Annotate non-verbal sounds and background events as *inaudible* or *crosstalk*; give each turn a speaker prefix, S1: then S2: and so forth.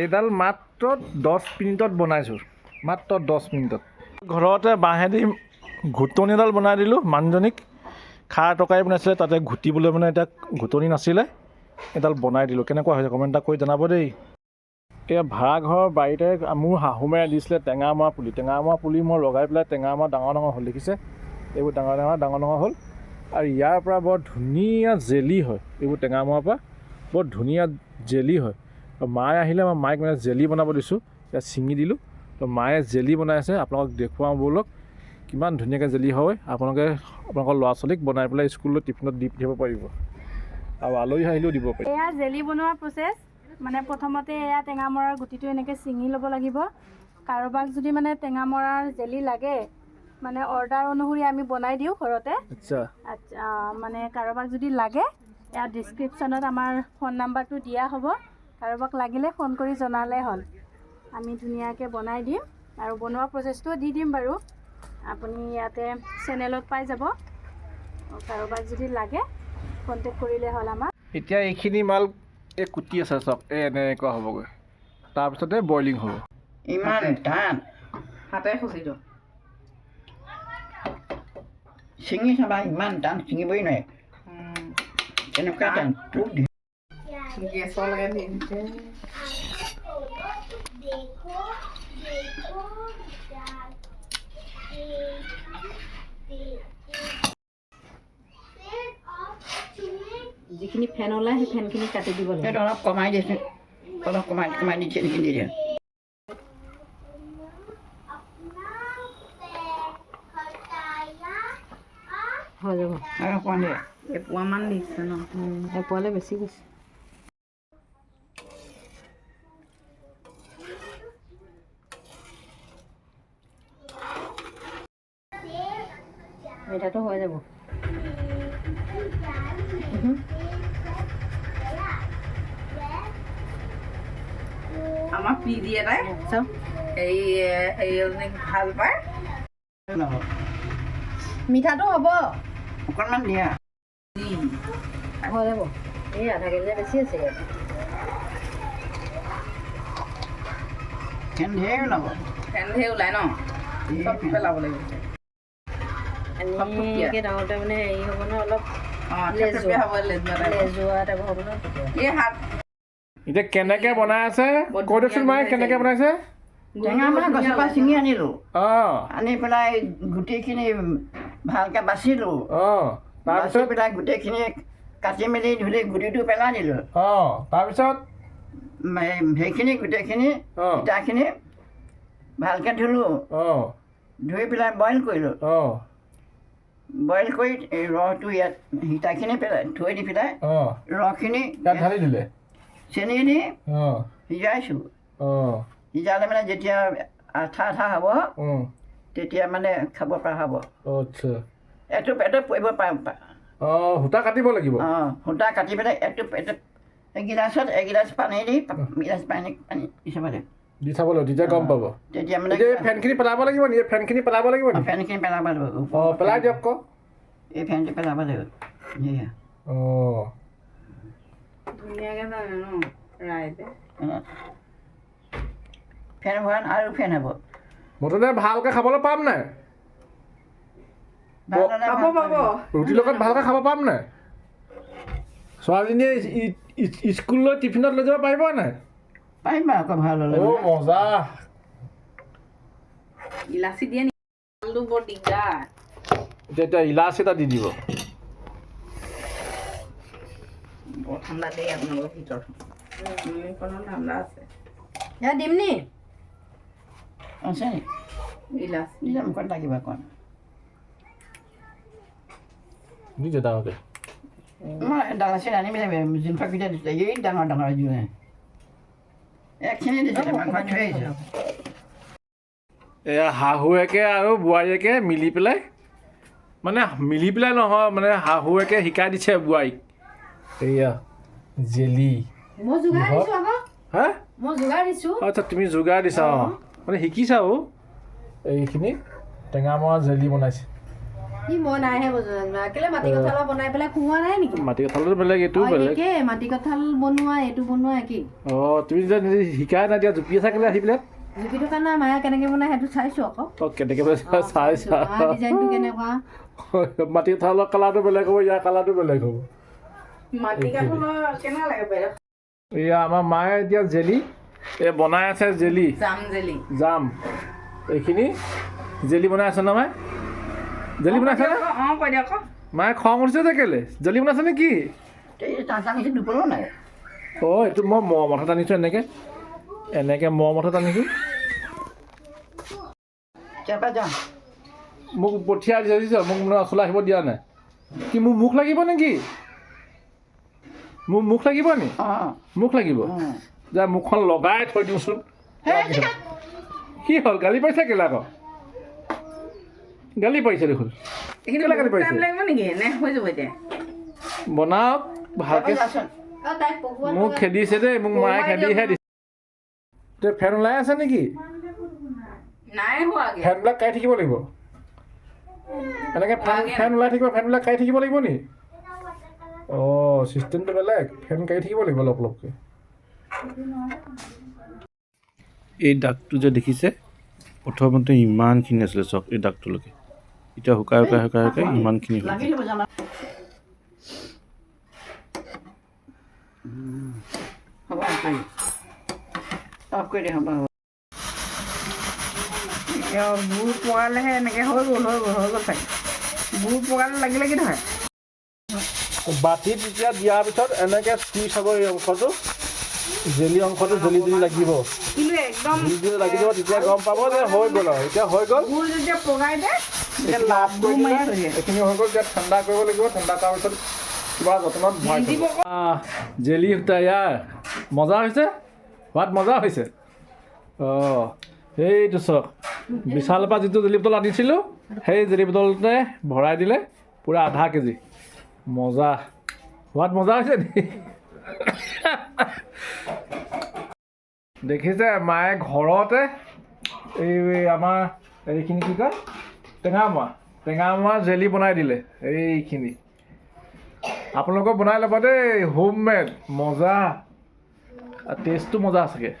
S1: এইডাল মাত্ৰ দহ মিনিটত বনাইছোঁ। মাত্ৰ দহ মিনিটত। ঘৰতে বাঁহেদি ঘুটনি এডাল বনাই দিলোঁ, মানুহজনীক। খাৰ তৰকাৰী বনাইছিলে, তাতে ঘুটিবলৈ মানে এতিয়া ঘুটনি নাছিলে, এডাল বনাই দিলোঁ। কেনেকুৱা হৈছে কমেণ্ট এটা কৰি জনাব দেই। এয়া ভাড়াঘৰৰ বাৰীতে মোৰ শাহুমাই দিছিলে টেঙা মৰা পুলি। টেঙা মৰা পুলি মই লগাই পেলাই টেঙা মৰা ডাঙৰ ডাঙৰ হ'ল, দেখিছে? এইবোৰ ডাঙৰ ডাঙৰ ডাঙৰ ডাঙৰ হ'ল। আৰু ইয়াৰ পৰা বৰ ধুনীয়া জেলি হয়, এইবোৰ টেঙা মৰাৰ পৰা। বৰ ধুনীয়া জেলি হয়। আৰু মায়ে আহিলে মই মাইক মানে জেলি বনাব দিছোঁ। ইয়াত ছিঙি দিলোঁ। তো মায়ে জেলি বনাই আছে। আপোনালোকক দেখুৱাওঁ ব'লক কিমান ধুনীয়াকৈ জেলি হয়। আপোনালোকে আপোনালোকৰ ল'ৰা ছোৱালীক বনাই পেলাই স্কুলত টিফিনত দি পঠিয়াব পাৰিব। আৰু আলহী আহিলেও দিব পাৰিব।
S2: এয়া জেলি বনোৱা প্ৰচেছ মানে প্ৰথমতে এয়া টেঙা মৰাৰ গুটিটো এনেকৈ ছিঙি ল'ব লাগিব। কাৰোবাক যদি মানে টেঙা মৰাৰ জেলি লাগে মানে অৰ্ডাৰ অনুসৰি আমি বনাই দিওঁ ঘৰতে।
S1: আচ্ছা।
S2: আচ্ছা মানে কাৰোবাক যদি লাগে ইয়াত ডিছক্ৰিপশ্যনত আমাৰ ফোন নাম্বাৰটো দিয়া হ'ব। কাৰোবাক লাগিলে ফোন কৰি জনালে হ'ল। আমি ধুনীয়াকৈ বনাই দিম আৰু বনোৱা প্ৰচেছটোও দি দিম বাৰু। আপুনি ইয়াতে চেনেলত পাই যাব। কাৰোবাক যদি লাগে কণ্টেক্ট কৰিলে হ'ল আমাক।
S1: এতিয়া এইখিনি মাল এই কুটি আছে চব এই এনেকুৱা হ'বগৈ। তাৰপিছতে বইলিং হ'ব।
S3: ইমান টান।
S4: হাতে খুচিটো
S3: ছিঙি চাবা ইমান টান ছিঙিবই নোৱাৰে। তেনেকুৱা টান তোক দি
S4: গেছৰ লগে দি দিছে
S2: যিখিনি ফেন ওলায় সেই ফেনখিনি কাটি দিব লাগে।
S3: অলপ কমাই দিছোঁ অলপ কমাই কমাই দিছে নেকি দি দিয়া
S2: হৈ যাব
S3: আৰু অকণমান দিয়া
S4: এপোৱামান দিছে ন।
S2: এপোৱালে বেছি গৈছে। মিঠাটো হৈ যাব।
S4: আমাৰ পি দি এটাই
S2: চাওক
S4: এই হেৰি ভালো পায়।
S2: মিঠাটো হ'ব।
S3: অকণমান দিয়া।
S2: হৈ যাব। এই আধা কেজিয়ে বেছি আছে।
S3: ফেন ধেৰ ওলাব।
S4: ফেন ধেৰ ওলাই ন? চব পেলাব লাগিব।
S2: ডাঙৰতে মানে হেৰি হ'ব ন অলপ
S1: এতিয়া কেনেকৈ বনাই আছে? কৈ দিয়কচোন মায়ে কেনেকৈ বনাইছে?
S3: টেঙা মানে গছৰ পৰা ছিঙি আনিলোঁ।
S1: অঁ।
S3: আনি পেলাই গুটিখিনি ভালকৈ বাচিলোঁ।
S1: অঁ
S3: বাচি পেলাই গোটেইখিনি কাটি মেলি ধুলি গুটিটো পেলাই দিলোঁ
S1: অঁ তাৰপিছত
S3: সেইখিনি গোটেইখিনি ইটাখিনি ভালকৈ ধুলোঁ।
S1: অঁ।
S3: ধুই পেলাই বইল কৰিলোঁ।
S1: অঁ।
S3: বইল কৰি ৰসটো ইয়াত হিতাখিনি পেলাই থৈ দি পেলাই
S1: অঁ
S3: ৰসখিনি
S1: ইয়াত ঢালি দিলে
S3: চেনি দি সিজাইছোঁ সিজালে মানে যেতিয়া আঠা আঠা হ'ব তেতিয়া মানে খাব পৰা হ'ব
S1: আচ্ছা
S3: এটুপ এটুপ পৰিব পাৰ
S1: অঁ সূতা কাটিব লাগিব
S3: অঁ সূতা কাটি পেলাই এটুপ এটুপ এগিলাচত এগিলাচ পানী দি গিলাচ পানী পানী লাগিব
S1: দি চাব লাগিব তেতিয়া গম পাব।
S3: তেতিয়া মানে
S1: এই ফেনখিনি পেলাব লাগিব নি? এই ফেনখিনি পেলাব লাগিব নি?
S3: ফেনখিনি পেলাব লাগিব।
S1: অঁ পেলাই দিয়ক আকৌ
S3: এই ফেনটো পেলাব লাগিব।
S1: অঁ।
S4: ধুনীয়াকৈ জানে ন ৰাইজে
S3: অঁ। ফেন ভৰান আৰু ফেন হ'ব।
S1: মুঠতে ভালকৈ খাবলৈ পাম নাই? ৰুটিৰ লগত ভালকৈ খাব পাম নাই? ছোৱালীজনীয়ে স্কুললৈ টিফিনত লৈ যাব পাৰিব নাই?
S3: পাৰিবা আকৌ ভালো হ'লে
S1: মজা
S4: ইলাচি দিয়ে আলু বৰ দিগদাৰ
S1: এতিয়া ইলাচি এটা দি দিব
S4: বৰ ঠাণ্ডা দেই আপোনালোকৰ ভিতৰত ঠাণ্ডা আছে
S2: এয়া দিম নি
S3: আছে নি
S4: ইলাচি
S3: দিলে মুখত লাগিব অকণ
S1: দি দে ডাঙৰকৈ
S3: মই দালাচি আনি পেলাই জিনফাকেইটা দিছিলে এই ডাঙৰ ডাঙৰ জোৰে
S1: এয়া শাহুৱেকে আৰু বোৱাৰীয়েকে মিলি পেলাই মানে মিলি পেলাই নহয় মানে শাহুৱেকে শিকাই দিছে বোৱাৰীক। এয়া জেলি।
S2: মই যোগাৰ
S1: কিহৰ?
S2: দিছোঁ আকৌ।
S1: হা?
S2: মই যোগাৰ দিছোঁ।
S1: আচ্ছা তুমি যোগাৰ দিছা অঁ। মানে শিকিছা অ' এইখিনি টেঙা মৰা জেলি বনাইছে।
S2: কি মই নাইহে বনোৱা কেলে মাটি কঁঠালৰ বনাই পেলাই খুওৱা নাই নেকি?
S1: মাটি কঁঠালটো বেলেগ এইটো বেলেগ।
S2: একেই মাটি কঁঠাল বনোৱা এইটো বনোৱা একেই।
S1: অঁ তুমি যে শিকাই নাই দিয়া জুপি আছা কেলে আহি পেলাই?
S2: জুপি থকা নাই মায়ে কেনেকে বনাই সেইটো চাইছো আকৌ।
S1: অঁ কেনেকৈ বনাইছা চাইছা
S2: ডিজাইনটো কেনেকুৱা? *laughs*
S1: মাটি কঁঠালৰ কালাৰটো বেলেগ হ'ব ইয়াৰ কালাৰটো বেলেগ হ'ব।
S4: মাটি কাঠলৰ কেনেকুৱা লাগে বাইদেউ
S1: এয়া আমাৰ মায়ে এতিয়া জেলি এই বনাই আছে জেলি।
S4: Jam jelly.
S1: জাম। এইখিনি জেলি বনাই আছে ন মায়ে জেলি বনাইছে নে
S4: অঁ কৈ দিয়ক
S1: মায়ে খং উঠিছে যে কেলে? জেলি বনাইছে নে কি?
S3: টানিছে
S1: অঁ এইটো মই মৰমঠত আনিছোঁ এনেকৈ। এনেকৈ মৰমঠত আনিছোঁ
S3: কেপা যাম
S1: মোক পঠিয়াই দিছে মোক মানে ওচৰলৈ আহিব দিয়া নাই। কি মোৰ মুখ লাগিব নেকি মোৰ মুখ লাগিব নি? মুখ লাগিব? যে মুখখন লগাই থৈ দিওঁচোন। কি হ'ল? গালি পাৰিছে কেলে আকৌ? গালি পাৰিছে দেখোন। গালি
S4: এতিয়া।
S1: বনাওক ভালকৈ। মোক খেদিছে দেই মোক মায়ে খেদিহে দিছে। তই ফেন ওলাই আছে নেকি? ফেনবিলাক কাঢ়ি থাকিব লাগিব? এনেকৈ ফেন ফেন ওলাই থাকিব ফেনবিলাক কাঢ়ি থাকিব লাগিব নি? অঁ চিষ্টেমটো বেলেগ। ফেন কাঢ়ি থাকিব লাগিব অলপ অলপকৈ। এই দাগটো যে দেখিছে প্ৰথমতে ইমানখিনি আছিলে চাওক এই দাগটোলৈকে। এতিয়া শুকাই শুকাই শুকাই শুকাই ইমানখিনি
S3: দে
S4: এতিয়া গুৰ পগালেহে এনেকৈ হৈ গ'ল হৈ গ'ল হৈ গ'ল চাগে গুৰ পগালে লাগি লাগি ধৰে
S1: বাতিত এতিয়া দিয়াৰ পিছত এনেকৈ চুই চাব এই অংশটো জেলি অংশটো জেলি জেলি লাগিব।
S4: কিন্তু একদম
S1: জেলি জেলি লাগি যাব তেতিয়া গম পাব যে হৈ গ'ল আৰু। এতিয়া হৈ গ'ল।
S4: যেতিয়া পগাই তেতিয়া
S1: এইখিনি হৈ গ'ল এতিয়া ঠাণ্ডা কৰিব লাগিব ঠাণ্ডা কৰাৰ পিছত কিবা যতনত জেলি তৈয়াৰ মজা হৈছে? সোৱাদ মজা হৈছে? অঁ সেইটো চাওক বিশালৰ পৰা যিটো জেলি বটল আনিছিলোঁ সেই জেলি বটলতে ভৰাই দিলে পূৰা আধা কেজি। মজা। সোৱাদ মজা হৈছে নি? দেখিছে মায়ে ঘৰতে এই এই আমাৰ এইখিনি কি কয়? টেঙামৰা টেঙামৰা জেলি বনাই দিলে, এইখিনি। আপোনালোকৰ বনাই ল'ব দেই হোম মেড মজা টেষ্টটো মজা চাগে